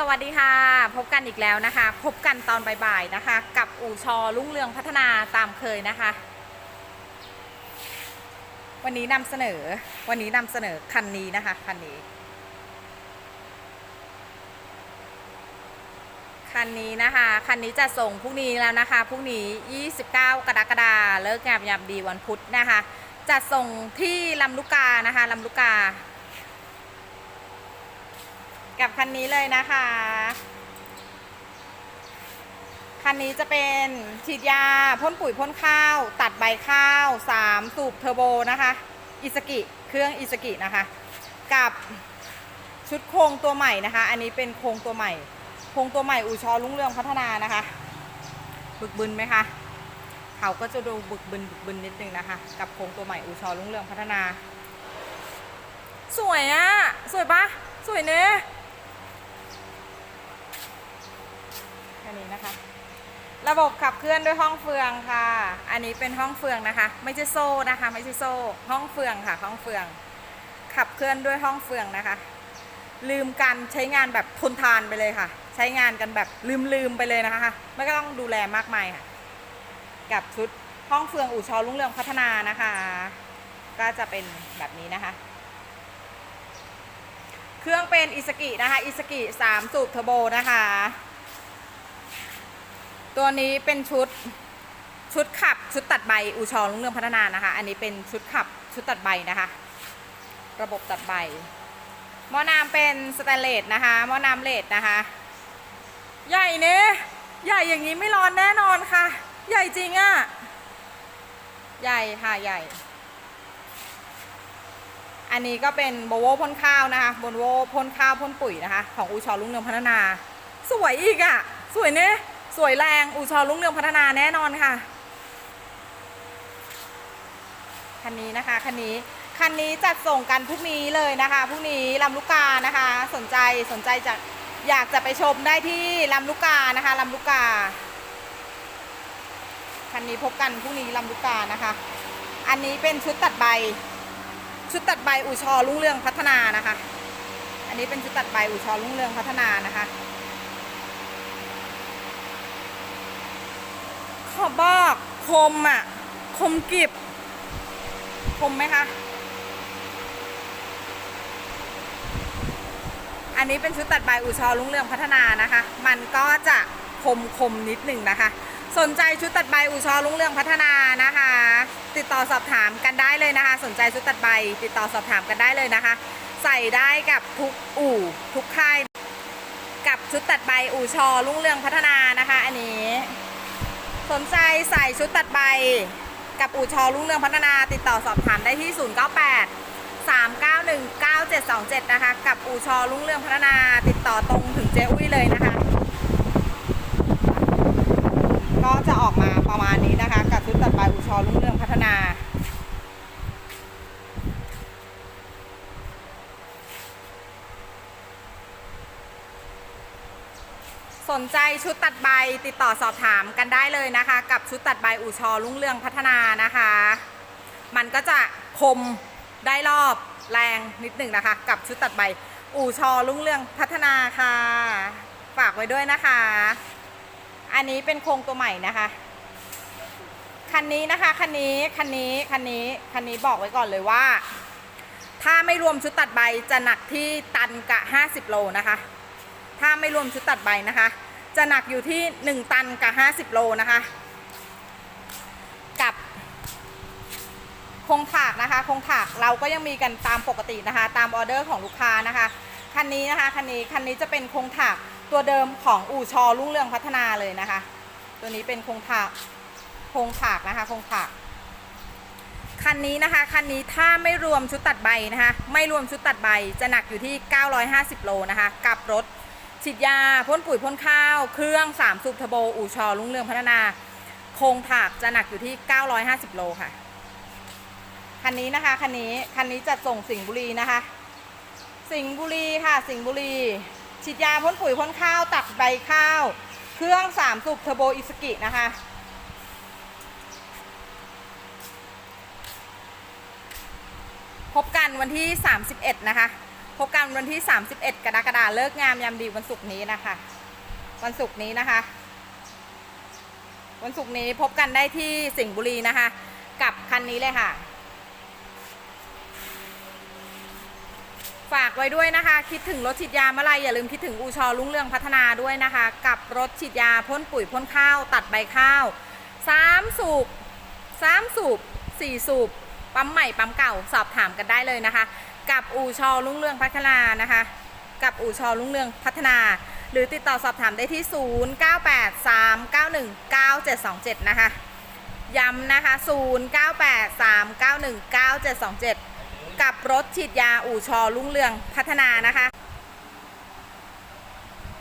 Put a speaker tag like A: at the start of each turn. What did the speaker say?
A: สวัสดีค่ะ พบกันอีกแล้วนะคะ พบกันตอนบ่ายๆนะคะ กับอู่ชอรุ่งเรืองพัฒนาตามเคยนะคะ วันนี้นำเสนอวันนี้นำเสนอคันนี้นะคะคันนี้ คันนี้นะคะคันนี้จะส่งพรุ่งนี้แล้วนะคะพรุ่งนี้ 29 กรกฎาคมเลิกงามยามดีวันพุธนะคะจะส่งที่ลำลูกกานะคะลำลูกกา กับคันนี้เลยนะคะ คันนี้จะเป็นฉีดยาพ่นปุ๋ยพ่นข้าว ตัดใบข้าว 3 สูบเทอร์โบนะคะอิสกิเครื่องอิสกินะคะ กับชุดโครงตัวใหม่นะคะ อันนี้เป็นโครงตัวใหม่ โครงตัวใหม่อูชอรุ่งเรืองพัฒนานะคะ บึกบึนไหมคะเขาก็จะดูบึกบึนบึกบึนนิดนึงนะคะ กับโครงตัวใหม่อูชอรุ่งเรืองพัฒนา สวยอะสวยปะสวยเนอะ อันนี้นะคะ ระบบขับเคลื่อนด้วยห้องเฟืองค่ะ อันนี้เป็นห้องเฟืองนะคะ ไม่ใช่โซ่นะคะ ไม่ใช่โซ่ ห้องเฟืองค่ะ ห้องเฟือง ขับเคลื่อนด้วยห้องเฟืองนะคะ ลืมกันใช้งานแบบทนทานไปเลยค่ะ ใช้งานกันแบบลืมลืมๆไปเลยนะคะ ไม่ต้องดูแลมากมายค่ะ กับชุดห้องเฟืองอู่ชอรุ่งเรืองพัฒนานะคะ ก็จะเป็นแบบนี้นะคะเครื่องเป็นอิสกินะคะ อิสกิ 3 สูบเทอร์โบนะคะ ตัวนี้เป็นชุดชุดขับชุดตัดใบอูชอรุ่งเรืองพัฒนานะคะ อันนี้เป็นชุดขับชุดตัดใบนะคะ ระบบตัดใบหม้อน้ำเป็นสแตนเลสนะคะหม้อน้ำเลสนะคะ ใหญ่เนะใหญ่อย่างนี้ไม่ร้อนแน่นอนค่ะ ใหญ่จริงอะ่ะ ใหญ่ค่ะใหญ่ อันนี้ก็เป็นโบโวพ่นข้าวนะคะโบโวพ่นข้าวพ่นปุ๋ยนะคะ ของอูชอรุ่งเรืองพัฒนา สวยอีกอะ่ะ สวยเนะ สวยแรงอูชอรุ่งเรืองพัฒนาแน่นอนค่ะ คันนี้นะคะคันนี้คันนี้จัดส่งกันพรุ่งนี้เลยนะคะพรุ่งนี้ลำลูกกานะคะ สนใจสนใจจะอยากจะไปชมได้ที่ลำลูกกานะคะลำลูกกาคันนี้พบกันพรุ่งนี้ลำลูกกานะคะ อันนี้เป็นชุดตัดใบ ชุดตัดใบอูชอรุ่งเรืองพัฒนานะคะ อันนี้เป็นชุดตัดใบอูชอรุ่งเรืองพัฒนานะคะ ขอ บอกคมอะ คมกริบ คมไหมคะ อันนี้เป็นชุดตัดใบอูชอรุ่งเรืองพัฒนานะคะ มันก็จะคมคมนิดหนึ่งนะคะ สนใจชุดตัดใบอูชอรุ่งเรืองพัฒนานะคะ ติดต่อสอบถามกันได้เลยนะคะ สนใจชุดตัดใบ ติดต่อสอบถามกันได้เลยนะคะ ใส่ได้กับทุกอู่ทุกค่าย กับชุดตัดใบอูชอรุ่งเรืองพัฒนานะคะ อันนี้ นใจใส่ชุดตัดใบ กับอู่ชอรุ่งเรืองพัฒนาติดต่อสอบถามได้ที่ 098 391 9727 นะคะ กับอู่ชอรุ่งเรืองพัฒนาติดต่อตรงถึงเจ้อุ้ยเลยนะคะ ก็จะออกมาประมาณนี้นะคะ กับชุดตัดใบอู่ชอรุ่งเรืองพัฒนา นใจชุดตัดใบติดต่อสอบถามกันได้เลยนะคะ กับชุดตัดใบอู่ชอรุ่งเรืองพัฒนานะคะ มันก็จะคมได้รอบแรงนิดหนึ่งนะคะ กับชุดตัดใบอู่ชอรุ่งเรืองพัฒนาค่ะ ฝากไว้ด้วยนะคะ อันนี้เป็นโครงตัวใหม่นะคะคันนี้นะคะคันนี้คันนี้คันนี้คันนี้บอกไว้ก่อนเลยว่า ถ้าไม่รวมชุดตัดใบจะหนักที่ตันกะ 50 โลนะคะ ถ้าไม่รวมชุดตัดใบนะคะ จะหนักอยู่ที่ 1 ตันกับ 50 โลนะคะ กับโครงถากนะคะโครงถากเราก็ยังมีกันตามปกตินะคะ ตามออเดอร์ของลูกค้านะคะคันนี้นะคะคันนี้คันนี้จะเป็นโครงถากตัวเดิมของอู่ชอรุ่งเรืองพัฒนาเลยนะคะ ตัวนี้เป็นโครงถากโครงถากนะคะโครงถากคันนี้นะคะคันนี้ถ้าไม่รวมชุดตัดใบนะคะ ไม่รวมชุดตัดใบจะหนักอยู่ที่ 950 โลนะคะ กับรถ ฉีดยาพ่นปุ๋ยพ่นข้าว เครื่อง3สูบเทโบ อู่ชอรุ่งเรืองพัฒนา โครงถากจะหนักอยู่ที่ 950 โลค่ะ คันนี้นะคะ คันนี้ คันนี้จัดส่งสิงห์บุรีนะคะ สิงห์บุรีค่ะ สิงห์บุรีฉีดยาพ่นปุ๋ยพ่นข้าว ตัดใบข้าว เครื่อง3สูบเทอร์โบอิสกินะคะ พบกันวันที่ 31 นะคะ พบกันวันที่ 31 กรกฎาคมเลิกงามยามดีวันศุกร์นี้นะคะ วันศุกร์นี้นะคะ วันศุกร์นี้พบกันได้ที่สิงห์บุรีนะคะ กับคันนี้เลยค่ะ ฝากไว้ด้วยนะคะ คิดถึงรถฉีดยาเมื่อไรอย่าลืมคิดถึงอูชอรุ่งเรืองพัฒนาด้วยนะคะ กับรถฉีดยาพ่นปุ๋ยพ่นข้าว ตัดใบข้าวสามสูบสามสูบสี่สูบปั๊มใหม่ปั๊มเก่าสอบถามกันได้เลยนะคะ กับอู่ชอลุ่งเรืองพัฒนานะคะ กับอู่ชอลุ่งเรืองพัฒนา หรือติดต่อสอบถามได้ที่ 0983919727 นะคะ ย้ำนะคะ 0983919727 กับรถฉีดยาอู่ชอลุ่งเรืองพัฒนานะคะ